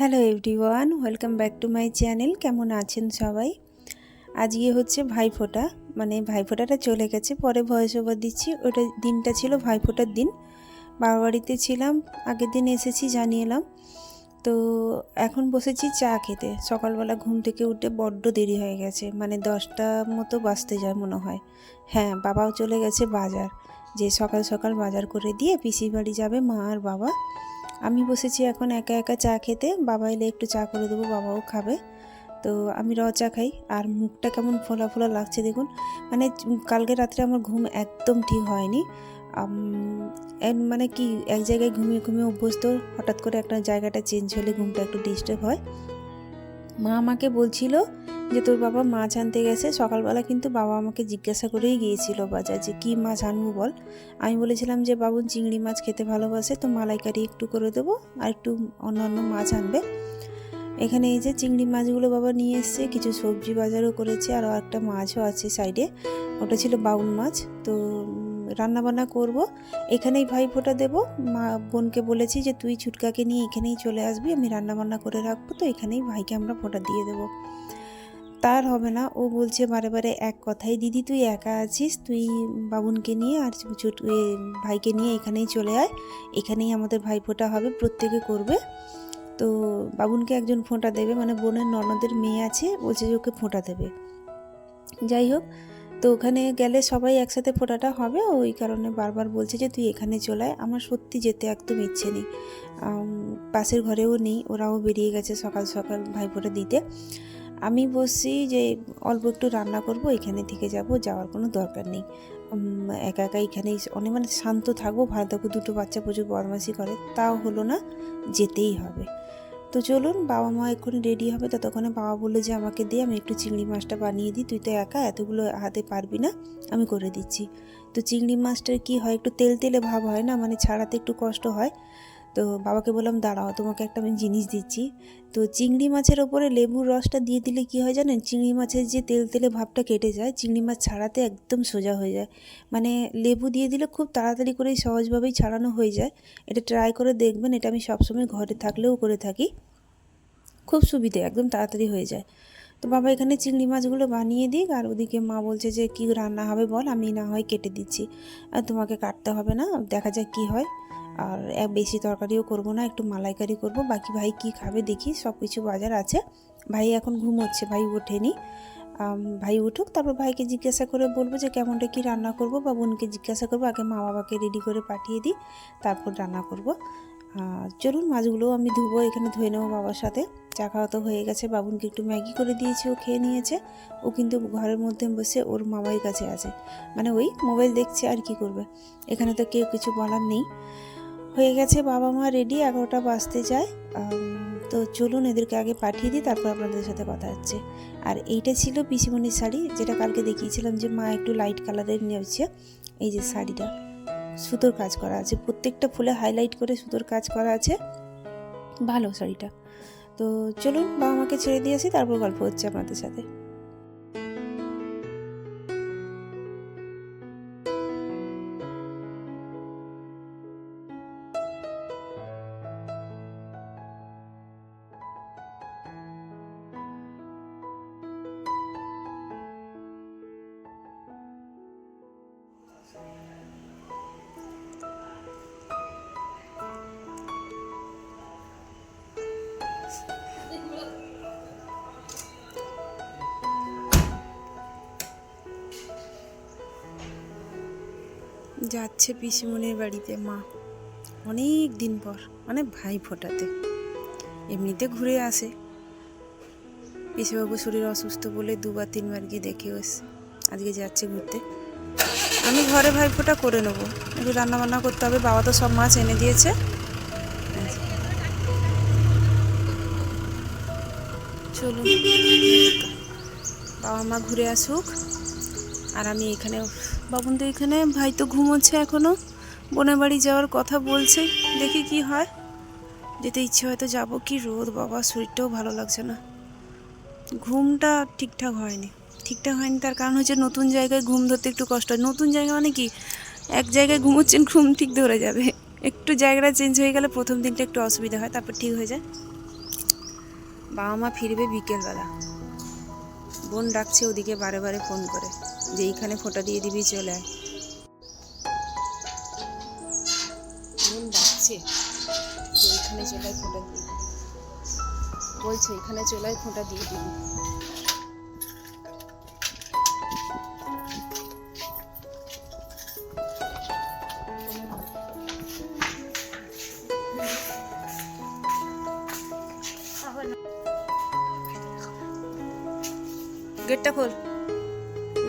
Hello everyone, welcome back to my channel. কেমন আছেন সবাই? আজকে হচ্ছে ভাইফোঁটা মানে ভাইফোঁটাটা চলে গেছে। পরে ভয়েস ওভার দিচ্ছি। ওটা দিনটা ছিল ভাইফোঁটার দিন। বাবা বাড়িতে ছিলাম, আগের দিন এসেছি জানিয়ে এলাম। তো এখন বসেছি চা খেতে। সকালবেলা ঘুম থেকে উঠে বড্ড দেরি হয়ে গেছে। মানে দশটা মতো বাজতে যায় মনে হয়। হ্যাঁ বাবাও চলে গেছে বাজার। যে সকাল সকাল বাজার করে দিয়ে পিসির বাড়ি যাবে মা আর বাবা। আমি বসেছি এখন একা একা চা খেতে। বাবা এলে একটু চা করে দেবো, বাবাও খাবে। তো আমি র চা খাই। আর মুখটা কেমন ফোলা ফোলা লাগছে দেখুন। মানে কালকে রাত্রে আমার ঘুম একদম ঠিক হয়নি। মানে কি, এক জায়গায় ঘুমিয়ে ঘুমিয়ে অভ্যস্ত, হঠাৎ করে একটা জায়গাটা চেঞ্জ হলে ঘুমটা একটু ডিস্টার্ব হয়। মা আমাকে বলছিল যে তোর বাবা মাছ আনতে গেছে, সকালবেলা কিন্তু বাবা আমাকে জিজ্ঞাসা করেই গিয়েছিল বাজার যে কী মাছ আনব বল। আমি বলেছিলাম যে বাবুন চিংড়ি মাছ খেতে ভালোবাসে, তো মালাইকারি একটু করে দেবো আর একটু অন্যান্য মাছ আনবে। এখানে এই যে চিংড়ি মাছগুলো বাবা নিয়ে এসছে, কিছু সবজি বাজারও করেছে, আর একটা মাছও আছে সাইডে। ওটা ছিল বাউন মাছ, তো রান্না বান্না করব। এখানেই ভাই ফোঁটা দেবো। মা বোনকে বলেছি যে, তুই ছুটকাকে নিয়ে এখানেই চলে আসবি, আমি রান্নাবান্না করে রাখব, তো এখানেই ভাইকে আমরা ফোঁটা দিয়ে দেবো। তার হবে না। ও বলছে বারে বারে এক কথাই, দিদি, তুই একা আছিস? তুই বাবুনকে নিয়ে আর ছোট ভাইকে নিয়ে এখানেই চলে আয়। এখানেই আমাদের ভাইফোঁটা হবে, প্রত্যেকে করবে। তো বাবুনকে একজন ফোঁটা দেবে মানে বোনের ননদের মেয়ে আছে, বলছে যে ওকে ফোঁটা দেবে। যাই হোক, তো ওখানে গেলে সবাই একসাথে ফোঁটাটা হবে। ওই কারণে বারবার বলছে যে, তুই এখানে চলে আয়। আমার সত্যি যেতে একদম ইচ্ছে নেই। পাশের ঘরেও নেই। ওরাও বেরিয়ে গেছে সকাল সকাল ভাইফোঁটা দিতে। আমি বসছি যে অল্প একটু রান্না করব, এখানে থেকে যাব, যাওয়ার কোনো দরকার নেই। একা একা এখানেই অনেক মানে শান্ত থাকব, ভালো থাকব, দুটো বাচ্চা প্রচুর বদমাশি করে, তাও হলো না, যেতেই হবে। তো চলুন, বাবা মা এক্ষুনি রেডি হবে, ততক্ষণে বাবা বলল যে আমাকে দিয়ে আমি একটু চিংড়ি মাছটা বানিয়ে দিই, তুই তো একা, এতগুলো হাতে পারবি না, আমি করে দিচ্ছি। তো চিংড়ি মাছটার কি হয়, একটু তেল তেলে ভাব হয় না মানে ছাড়াতে একটু কষ্ট হয়। তো বাবাকে বললাম, দাঁড়াও, তোমাকে একটা আমি জিনিস দিচ্ছি। তো চিংড়ি মাছের ওপরে লেবুর রসটা দিয়ে দিলে কি হয় জানেন? চিংড়ি মাছের যে তেল তেলে ভাবটা কেটে যায়, চিংড়ি মাছ ছাড়াতে একদম সোজা হয়ে যায়। মানে লেবু দিয়ে দিলে খুব তাড়াতাড়ি করেই সহজভাবেই ছাড়ানো হয়ে যায়। এটা ট্রাই করে দেখবেন, এটা আমি সবসময় ঘরে থাকলেও করে থাকি। খুব সুবিধে, একদম তাড়াতাড়ি হয়ে যায়। তো বাবা এখানে চিংড়ি মাছগুলো বানিয়ে দিক, আর ওদিকে মা বলছে যে, কী রান্না হবে বল, আমি না হয় কেটে দিচ্ছি। আর তোমাকে কাটতে হবে না, দেখা যাক কি হয়। আর এক বেশি তরকারিও করব না, একটু মালাইকারি করব। বাকি ভাই কি খাবে দেখি সব কিছু বাজার আছে। ভাই এখন ঘুমোচ্ছে, ভাই ওঠেনি। ভাই উঠুক, তারপর ভাইকে জিজ্ঞাসা করে বলব যে কেমনটা কি রান্না করব বা বোনকে জিজ্ঞাসা করব, আগে মা বাবাকে রেডি করে পাঠিয়ে দিই, তারপর রান্না করব। চলুন মাছগুলোও আমি ধুবো, এখানে ধুয়ে নেব বাবার সাথে। চা খাওয়া তো হয়ে গেছে, বাবুনকে একটু ম্যাগি করে দিয়েছি, ও খেয়ে নিয়েছে। ও কিন্তু ঘরের মধ্যে বসে ওর মামাইয়ের কাছে আছে। মানে ওই মোবাইল দেখছে আর কি করবে। এখানে তো কেউ কিছু বলার নেই। হয়ে গেছে, বাবা মা রেডি এগারোটা বাজতে যায়। তো চলুন এদেরকে আগে পাঠিয়ে দিই, তারপর আপনাদের সাথে কথা হচ্ছে। আর এইটা ছিল পিসিমণির শাড়ি, যেটা কালকে দেখিয়েছিলাম যে মা একটু লাইট কালারের নিয়েছে। এই যে শাড়িটা, সুতোর কাজ করা আছে। প্রত্যেকটা ফুলে হাইলাইট করে সুতোর কাজ করা আছে। ভালো শাড়িটা। তো চলুন বাবা মাকে ছেড়ে দিয়ে আসি, তারপর গল্প হচ্ছে আপনাদের সাথে। যাচ্ছে পিসিমণির বাড়িতে, মা। অনেক দিন পর মানে ভাই ফোটাতে এমনিতে ঘুরে আসে। পিসিবাবু শরীর অসুস্থ বলে দুবার, তিনবার গিয়ে দেখেও এসে আজকে যাচ্ছে ঘুরতে। আমি ঘরে ভাই ফোটা করে নেব। একটু রান্না বান্না করতে হবে, বাবা তো সব মাছ এনে দিয়েছে। চলুন। বাবা মা ঘুরে আসুক। আর আমি এখানে বাবুন তো এখানে, ভাই তো ঘুমোচ্ছে এখনও। বোনের বাড়ি যাওয়ার কথা বলছে, দেখি কি হয়। যেতে ইচ্ছে হয়তো যাব। কি রোদ বাবা, শরীরটাও ভালো লাগছে না। ঘুমটা ঠিকঠাক হয়নি। ঠিকঠাক হয়নি তার কারণ হচ্ছে নতুন জায়গায় ঘুম ধরতে একটু কষ্ট হয়। নতুন জায়গা মানে কি? এক জায়গায় ঘুমোচ্ছেন, ঘুম ঠিক ধরে যাবে। একটু জায়গাটা চেঞ্জ হয়ে গেলে প্রথম দিনটা একটু অসুবিধা হয়, তারপর ঠিক হয়ে যায়। বাবা মা ফিরবে বিকেলবেলা। বোন ডাকছে ওদিকে বারে বারে ফোন করে। যে এইখানে ফোঁটা দিয়ে দিবি চলে বোন ডাকছে যে এইখানে চলে ফোঁটা দিয়ে বলছে এখানে চলে আয় ফোঁটা দিয়ে দিবি। গেটটা খোল।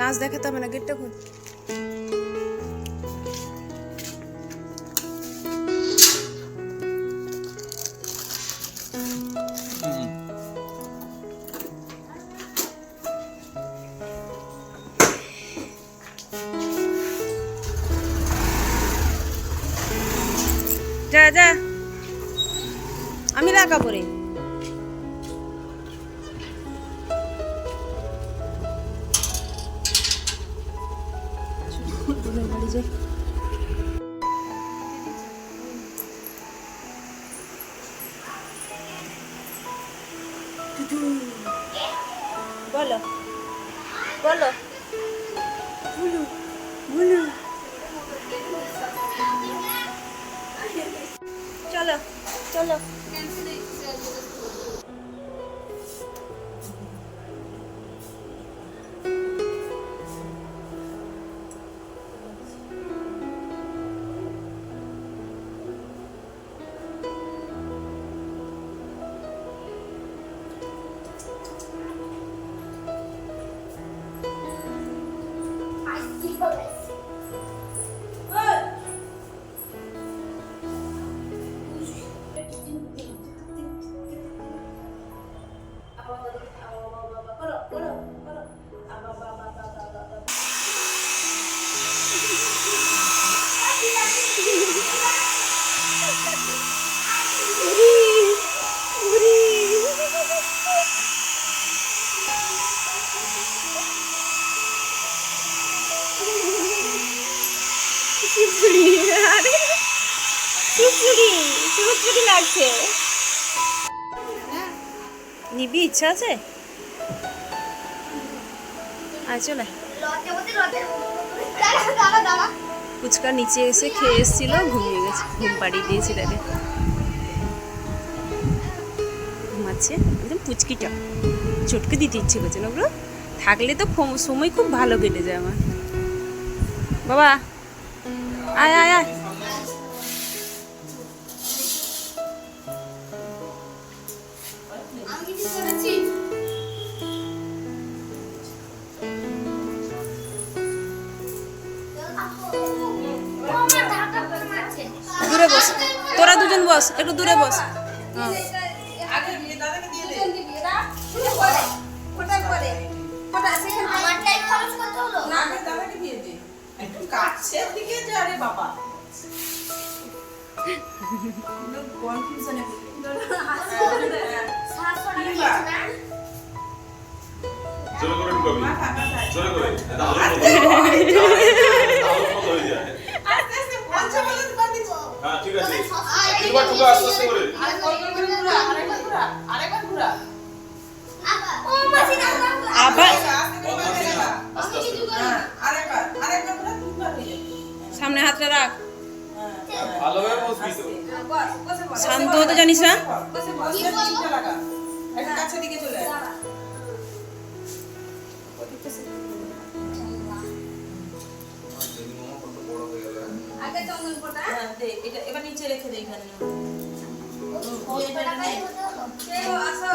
নাচ দেখাতে হবে না গেটটা খোল। বোনের বাড়ি যাই। বলো। বলো। বলো বলো। চলো চলো। চুচুড়ি আরে চুচুড়ি চুচুড়ি লাগছে। নিবি, ইচ্ছা আছে? আয়, চলে। ফুচকা নিচে এসে খেয়ে এসেছিল, ঘুমিয়ে গেছে, ঘুম পাড়িয়ে দিয়েছি তাকে ঘুমাচ্ছে? একদম পুচকিটা। চটকে দিতে ইচ্ছে করছে না, ওগুলো থাকলে তো সময় খুব ভালো কেটে যায় আমার। বাবা আয় আয় আয়। দূরে বস। তোরা দুজন বস একটু দূরে বস। হ্যাঁ। কাছের দিকে যা আরে বাবা। কনফিউশনে হাতটা রাখ। তো। শান্ত হতে জানিস না? হ্যাঁ এবার নিচে রেখে দে এখানে আসো